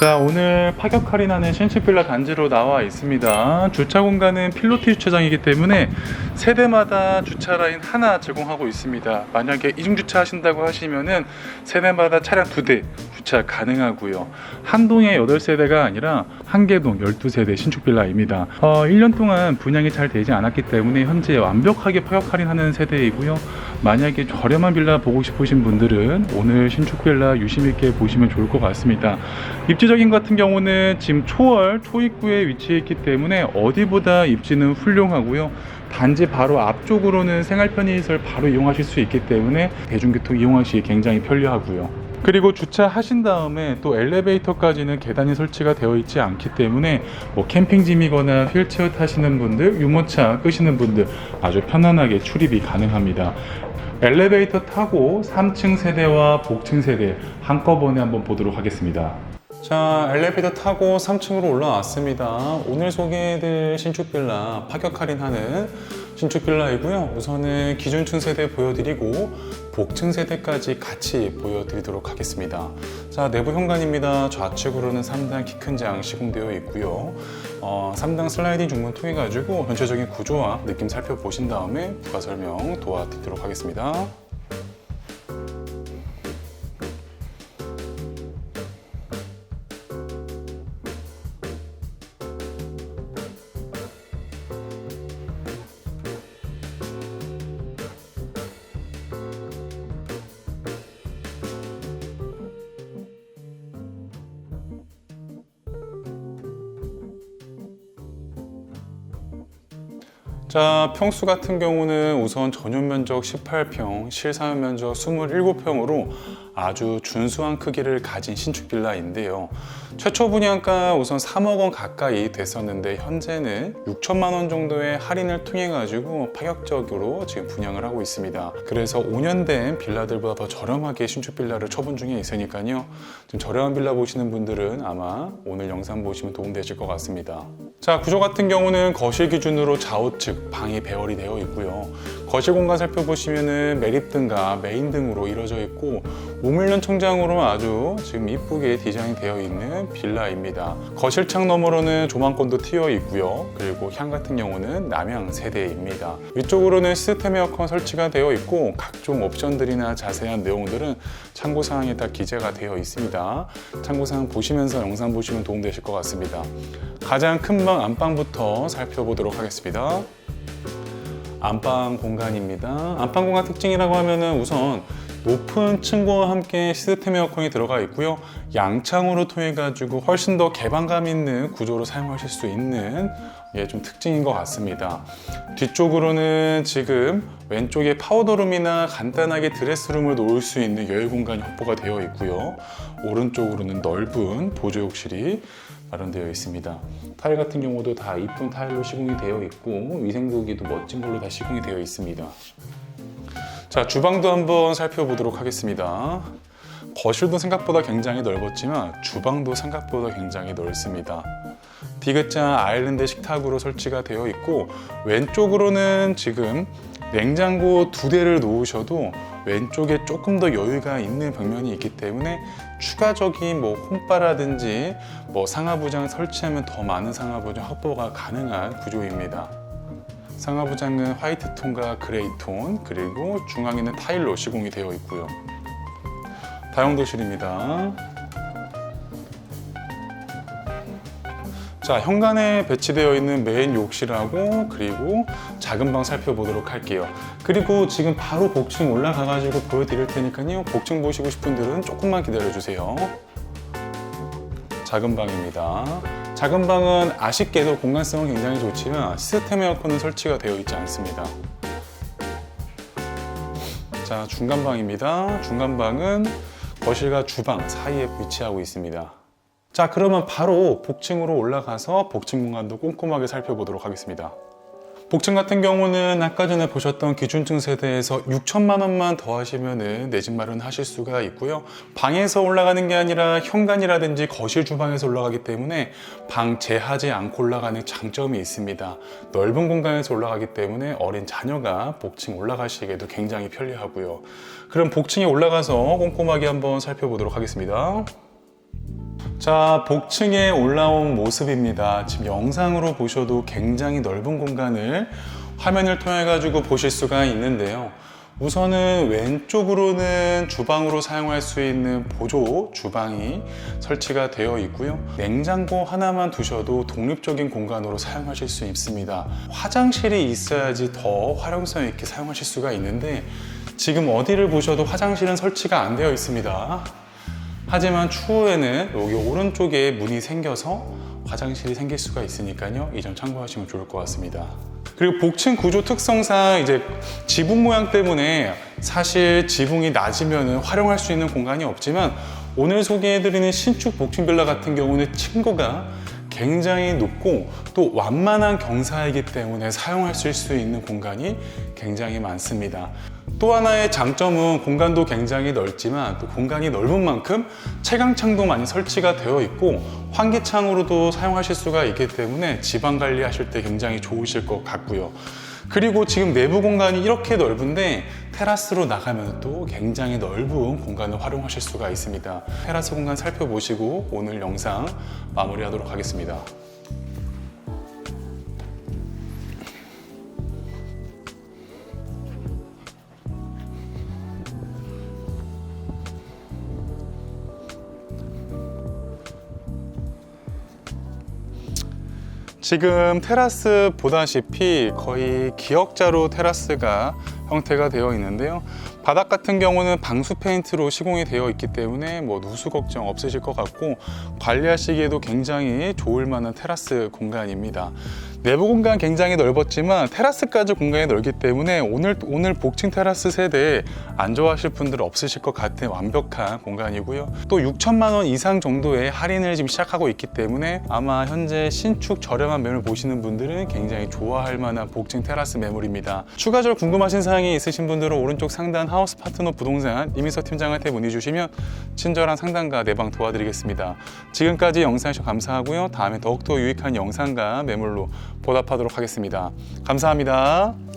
자 오늘 파격 할인하는 신축빌라 단지로 나와 있습니다. 주차 공간은 필로티 주차장이기 때문에 세대마다 주차 라인 하나 제공하고 있습니다. 만약에 이중 주차 하신다고 하시면은 세대마다 차량 두 대 주차 가능하고요. 한 동에 8세대가 아니라 한 개동 12세대 신축 빌라입니다. 어, 1년 동안 분양이 잘 되지 않았기 때문에 현재 완벽하게 파격 할인하는 세대이고요. 만약에 저렴한 빌라 보고 싶으신 분들은 오늘 신축 빌라 유심 있게 보시면 좋을 것 같습니다. 입지적인 같은 경우는 지금 초월 초입구에 위치해 있기 때문에 어디보다 입지는 훌륭하고요. 단지 바로 앞쪽으로는 생활 편의시설 바로 이용하실 수 있기 때문에 대중교통 이용하시기 굉장히 편리하고요. 그리고 주차하신 다음에 또 엘리베이터까지는 계단이 설치가 되어 있지 않기 때문에 뭐 캠핑짐이거나 휠체어 타시는 분들, 유모차 끄시는 분들 아주 편안하게 출입이 가능합니다. 엘리베이터 타고 3층 세대와 복층 세대 한꺼번에 한번 보도록 하겠습니다. 자, 엘리베이터 타고 3층으로 올라왔습니다. 오늘 소개해드릴 신축 빌라 파격 할인하는 신축 빌라이고요. 우선은 기준층 세대 보여드리고 복층 세대까지 같이 보여드리도록 하겠습니다. 자, 내부 현관입니다. 좌측으로는 3단 키 큰 장 시공되어 있고요. 어, 3단 슬라이딩 중문 통해 가지고 전체적인 구조와 느낌 살펴보신 다음에 부가 설명 도와드리도록 하겠습니다. 자, 평수 같은 경우는 우선 전용 면적 18평, 실사용 면적 27평으로 아주 준수한 크기를 가진 신축 빌라인데요. 최초 분양가 우선 3억 원 가까이 됐었는데 현재는 6천만 원 정도의 할인을 통해 가지고 파격적으로 지금 분양을 하고 있습니다. 그래서 5년 된 빌라들보다 더 저렴하게 신축 빌라를 처분 중에 있으니까요. 좀 저렴한 빌라 보시는 분들은 아마 오늘 영상 보시면 도움되실 것 같습니다. 자, 구조 같은 경우는 거실 기준으로 좌우측 방이 배열이 되어 있고요. 거실 공간 살펴보시면은 매립등과 메인 등으로 이루어져 있고 우물면 청장으로 아주 지금 이쁘게 디자인 되어 있는 빌라입니다. 거실 창 너머로는 조망권도 트여 있고요. 그리고 향 같은 경우는 남향 세대입니다. 위쪽으로는 시스템 에어컨 설치가 되어 있고 각종 옵션들이나 자세한 내용들은 참고 사항에 다 기재가 되어 있습니다. 참고 사항 보시면서 영상 보시면 도움되실 것 같습니다. 가장 큰 방 안방부터 살펴보도록 하겠습니다. 안방 공간입니다. 안방 공간 특징이라고 하면은 우선 높은 층고와 함께 시스템 에어컨이 들어가 있고요. 양창으로 통해 가지고 훨씬 더 개방감 있는 구조로 사용하실 수 있는 예, 좀 특징인 것 같습니다. 뒤쪽으로는 지금 왼쪽에 파우더룸이나 간단하게 드레스룸을 놓을 수 있는 여유 공간이 확보가 되어 있고요. 오른쪽으로는 넓은 보조욕실이 마련되어 있습니다. 타일 같은 경우도 다 이쁜 타일로 시공이 되어 있고 위생도기도 멋진 걸로 다 시공이 되어 있습니다. 자, 주방도 한번 살펴보도록 하겠습니다. 거실도 생각보다 굉장히 넓었지만 주방도 생각보다 굉장히 넓습니다. 디귿자 아일랜드 식탁으로 설치가 되어 있고 왼쪽으로는 지금 냉장고 두 대를 놓으셔도 왼쪽에 조금 더 여유가 있는 벽면이 있기 때문에 추가적인 뭐 홈바라든지 뭐 상하부장 설치하면 더 많은 상하부장 확보가 가능한 구조입니다. 상하부장은 화이트 톤과 그레이 톤 그리고 중앙에는 타일로 시공이 되어 있고요. 다용도실입니다. 자, 현관에 배치되어 있는 메인 욕실하고 그리고 작은 방 살펴보도록 할게요. 그리고 지금 바로 복층 올라가 가지고 보여드릴 테니까요. 복층 보시고 싶은 분들은 조금만 기다려 주세요. 작은 방입니다. 작은 방은 아쉽게도 공간성은 굉장히 좋지만 시스템 에어컨은 설치가 되어 있지 않습니다. 자, 중간 방입니다. 중간 방은 거실과 주방 사이에 위치하고 있습니다. 자, 그러면 바로 복층으로 올라가서 복층 공간도 꼼꼼하게 살펴보도록 하겠습니다. 복층 같은 경우는 아까 전에 보셨던 기준층 세대에서 6천만 원만 더 하시면은 내집 마련하실 수가 있고요. 방에서 올라가는 게 아니라 현관이라든지 거실 주방에서 올라가기 때문에 방 제하지 않고 올라가는 장점이 있습니다. 넓은 공간에서 올라가기 때문에 어린 자녀가 복층 올라가시기에도 굉장히 편리하고요. 그럼 복층에 올라가서 꼼꼼하게 한번 살펴보도록 하겠습니다. 자, 복층에 올라온 모습입니다. 지금 영상으로 보셔도 굉장히 넓은 공간을 화면을 통해 가지고 보실 수가 있는데요. 우선은 왼쪽으로는 주방으로 사용할 수 있는 보조 주방이 설치가 되어 있고요. 냉장고 하나만 두셔도 독립적인 공간으로 사용하실 수 있습니다. 화장실이 있어야지 더 활용성 있게 사용하실 수가 있는데 지금 어디를 보셔도 화장실은 설치가 안 되어 있습니다. 하지만 추후에는 여기 오른쪽에 문이 생겨서 화장실이 생길 수가 있으니까요. 이 점 참고하시면 좋을 것 같습니다. 그리고 복층 구조 특성상 이제 지붕 모양 때문에 사실 지붕이 낮으면 활용할 수 있는 공간이 없지만 오늘 소개해드리는 신축 복층 빌라 같은 경우는 층고가 굉장히 높고 또 완만한 경사이기 때문에 사용하실 수 있는 공간이 굉장히 많습니다. 또 하나의 장점은 공간도 굉장히 넓지만 또 공간이 넓은 만큼 채광창도 많이 설치가 되어 있고 환기창으로도 사용하실 수가 있기 때문에 지방 관리하실 때 굉장히 좋으실 것 같고요. 그리고 지금 내부 공간이 이렇게 넓은데 테라스로 나가면 또 굉장히 넓은 공간을 활용하실 수가 있습니다. 테라스 공간 살펴보시고 오늘 영상 마무리하도록 하겠습니다. 지금 테라스 보다시피 거의 기역자로 테라스가 형태가 되어 있는데요. 바닥 같은 경우는 방수 페인트로 시공이 되어 있기 때문에 뭐 누수 걱정 없으실 것 같고 관리하시기에도 굉장히 좋을 만한 테라스 공간입니다. 내부 공간 굉장히 넓었지만 테라스까지 공간이 넓기 때문에 오늘 오늘 복층 테라스 세대에 안 좋아하실 분들 없으실 것 같은 완벽한 공간이고요. 또 6천만 원 이상 정도의 할인을 지금 시작하고 있기 때문에 아마 현재 신축 저렴한 매물 보시는 분들은 굉장히 좋아할 만한 복층 테라스 매물입니다. 추가적으로 궁금하신 사항이 있으신 분들은 오른쪽 상단 하우스 파트너 부동산 이민서 팀장한테 문의 주시면 친절한 상담과 내방 도와드리겠습니다. 지금까지 영상 감사하고요. 다음에 더욱더 유익한 영상과 매물로 보답하도록 하겠습니다. 감사합니다.